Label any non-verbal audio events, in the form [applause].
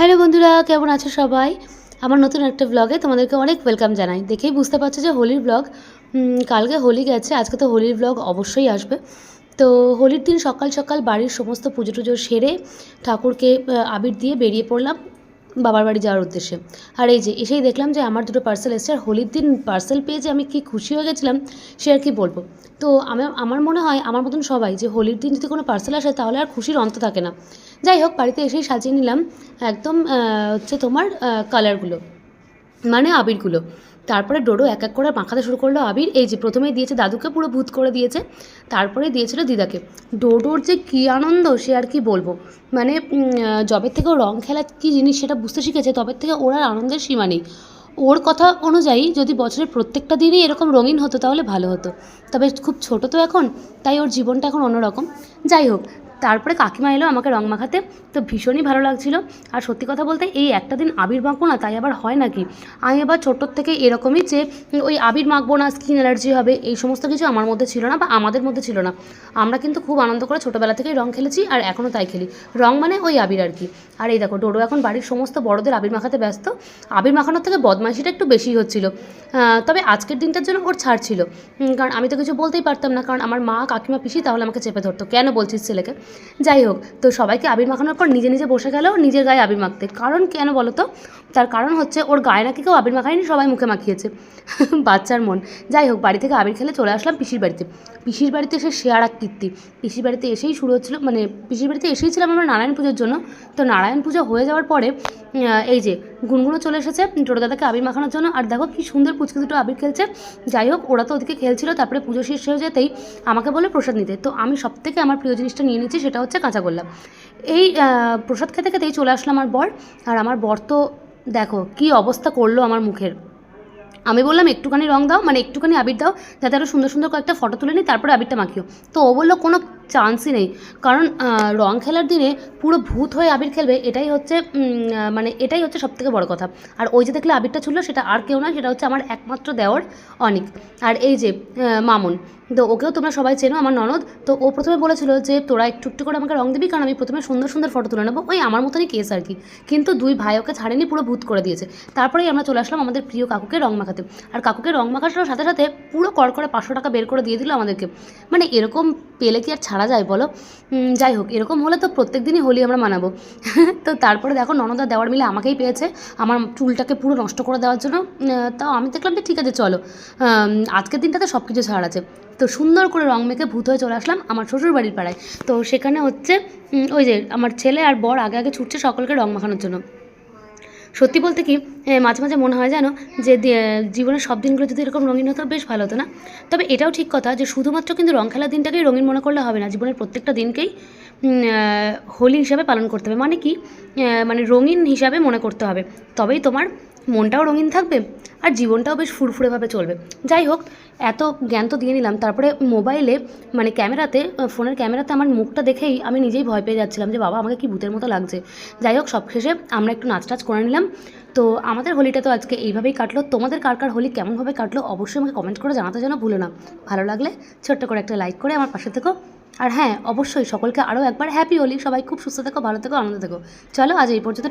Hello বন্ধুরা, কেমন আছো সবাই? আমার নতুন একটা ব্লগে তোমাদেরকে অনেক ওয়েলকাম জানাই। দেখেই বুঝতে পারছ যে হোলির ব্লগ কালকে হোলি গেছে, আজকে তো হোলির ব্লগ অবশ্যই আসবে। তো হোলির দিন সকাল সকাল বাড়ির সমস্ত পুজো টুজো সেরে ঠাকুরকে আবির দিয়ে বেরিয়ে পড়লাম। বাবার বাড়ি যাওয়ার উদ্দেশ্যে। আর এই যে, এসেই দেখলাম যে আমার দুটো পার্সেল এসছে, আর হোলির দিন পার্সেল পেয়ে যে আমি কি খুশি হয়ে গেছিলাম, সে আর কি বলব। তো আমার আমার মনে হয়, আমার মতন সবাই যে হোলির দিন যদি কোনো পার্সেল আসে, তাহলে আর খুশির অন্ত থাকে না। যাই হোক, বাড়িতে এসেই সাজিয়ে নিলাম, একদম হচ্ছে তোমার কালারগুলো মানে আবিরগুলো। তারপরে ডোডো এক এক করে মাখাতে শুরু করল আবির। এই যে প্রথমেই দিয়েছে দাদুকে, পুরো ভূত করে দিয়েছে। তারপরে দিয়েছিল দিদাকে। ডোডোর যে কী আনন্দ, সে আর কি বলব? মানে যবের থেকে ও রং খেলা কী জিনিস সেটা বুঝতে শিখেছে তবে থেকে ওর আর আনন্দের সীমা নেই। ওর কথা অনুযায়ী যদি বছরের প্রত্যেকটা দিনই এরকম রঙিন হতো তাহলে ভালো হতো। তবে খুব ছোট তো এখন, তাই ওর জীবনটা এখন অন্যরকম। যাই হোক তারপরে কাকিমা এলো আমাকে রং মাখাতে। তো ভীষণই ভালো লাগছিল। আর সত্যি কথা বলতে এই একটা দিন আবির মাখবো না, তাই আবার হয় নাকি? আমি আবার ছোটোর থেকে এরকমই যে, ওই আবির মাখবো না স্কিন অ্যালার্জি হবে, এই সমস্ত কিছু আমার মধ্যে ছিল না বা আমাদের মধ্যে ছিল না। আমরা কিন্তু খুব আনন্দ করে ছোটোবেলা থেকেই রং খেলেছি আর এখনও তাই খেলি। রং মানে ওই আবির আর কি। আর এই দেখো, ডোডো এখন বাড়ির সমস্ত বড়দের আবির মাখাতে ব্যস্ত। আবির মাখানোর থেকে বদমাইশিটা একটু বেশি হচ্ছিল। তবে আজকের দিনটার জন্য ওর ছাড় ছিল। কারণ আমি তো কিছু বলতেই পারতাম না, কারণ আমার মা, কাকিমা, পিসি তাহলে আমাকে চেপে ধরতো। কেন বলছিস ছেলেকে? যাই হোক, তো সবাইকে আবির মাখানোর পর নিজে নিজে বসে গেলেও নিজের গায়ে আবির মাখতে। কারণ কেন বলো তো? তার কারণ হচ্ছে ওর গায়ে নাকি কেউ আবির মাখায়নি, সবাই মুখে মাখিয়েছে। [laughs] বাচ্চার মন। যাই হোক, বাড়ি থেকে আবির খেলে চলে আসলাম পিসির বাড়িতে। পিসির বাড়িতে এসে শেয়ার এক কীর্তি। পিসির বাড়িতে এসেই শুরু হচ্ছিল মানে পিসির বাড়িতে এসেই ছিলাম আমরা নারায়ণ পুজোর জন্য। তো নারায়ণ পুজো হয়ে যাওয়ার পরে এই যে গুনগুনো চলে এসেছে, টোটো দাদাকে আবির মাখানোর জন্য। আর দেখো কি সুন্দর পুচকে দুটো আবির খেলছে। যাই হোক, ওরা তো ওদিকে খেলছিল, তারপরে পুজো শেষ হয়ে যেতেই আমাকে বলে প্রসাদ নিতে। তো আমি সব থেকে আমার প্রিয় জিনিসটা নিয়ে নিচ্ছি, সেটা হচ্ছে কাঁচাগোল্লা এই প্রসাদ খেতে খেতেই চলে আসলো আমার বর। আর আমার বর তো দেখো কি অবস্থা করল আমার মুখের। আমি বললাম, একটুখানি রং দাও মানে একটুখানি আবির দাও, যাতে আরও সুন্দর সুন্দর কয়েকটা ফটো তুলে নিই, তারপরে আবিরটা মাখিও। তো ও বলল, কোনো চান্সই নেই। কারণ রং খেলার দিনে পুরো ভূত হয়ে আবির খেলবে, এটাই হচ্ছে মানে এটাই হচ্ছে সবথেকে বড় কথা। আর ওই যে দেখলে আবিরটা ছিল সেটা আর কেউ নয়, সেটা হচ্ছে আমার একমাত্র দেওয়ার অনেক। আর এই যে মামুন, তো ওকেও তোমরা সবাই চেনো, আমার ননদ। তো ও প্রথমে বলেছিল যে, তোরা একটু একটু করে আমাকে রং দিবি, কারণ আমি প্রথমে সুন্দর সুন্দর ফটো তুলে নেব। ওই আমার মতনই কেস আর কি। কিন্তু দুই ভাই ওকে ছাড়েনি, পুরো ভূত করে দিয়েছে। তারপরেই আমরা চলে আসলাম আমাদের প্রিয় কাকুকে রং মাখাতে। আর কাকুকে রং মাখানোর সাথে সাথে পুরো করে পাঁচশো টাকা বের করে দিয়ে দিল আমাদেরকে। মানে এরকম পেলে কি আর ছাড়া যায় বলো? যাই হোক, এরকম হলে তো প্রত্যেক দিনই হোলি আমরা মানাবো। [laughs] তো তারপরে দেখো ননদা দেওয়ার মিলে আমাকেই পেয়েছে। আমার চুলটাকে পুরো নষ্ট করে দেওয়ার জন্য তাও আমি দেখলাম যে ঠিক আছে, চলো। আজকের দিনটাতে সব কিছু ছাড় আছে। তো সুন্দর করে রং মেখে ভূত হয়ে চলে আসলাম আমার শ্বশুর বাড়ির পাড়ায়। তো সেখানে হচ্ছে ওই যে আমার ছেলে আর বর আগে আগে ছুটছে সকলকে রং মাখানোর জন্য। সত্যি বলতে কি মাঝে মাঝে মনে হয় জানো যে জীবনের সব দিনগুলো যদি এরকম রঙিন হতো বেশ ভালো হতো না। তবে এটাও ঠিক কথা যে শুধুমাত্র কিন্তু রং খেলার দিনটাকেই রঙিন মনে করলে হবে না। জীবনের প্রত্যেকটা দিনকেই হোলি হিসাবে পালন করতে হবে। মানে কি? মানে রঙিন হিসাবে মনে করতে হবে। তবেই তোমার মনটাও রঙিন থাকবে আর জীবনটাও বেশ ফুরফুরেভাবে চলবে। যাই হোক, এত জ্ঞান তো দিয়ে নিলাম। তারপরে মোবাইলে মানে ক্যামেরাতে ফোনের ক্যামেরাতে আমার মুখটা দেখেই আমি নিজেই ভয় পেয়ে যাচ্ছিলাম যে, বাবা, আমাকে কি ভূতের মতো লাগছে? যাই হোক সব শেষে আমরা একটু নাচ টাচ করে নিলাম। তো আমাদের হোলিটা তো আজকে এইভাবেই কাটলো। তোমাদের কার কার হোলি কেমনভাবে কাটলো অবশ্যই আমাকে কমেন্ট করে জানাতে যেন ভুলো না। ভালো লাগলে ছোট্ট করে একটা লাইক করে আমার পাশে থেকো। আর হ্যাঁ অবশ্যই সকলকে আরও একবার হ্যাপি হোলি সবাই খুব সুস্থ থেকো, ভালো থেকো, আনন্দ থেকো। চলো, আজ এই পর্যন্ত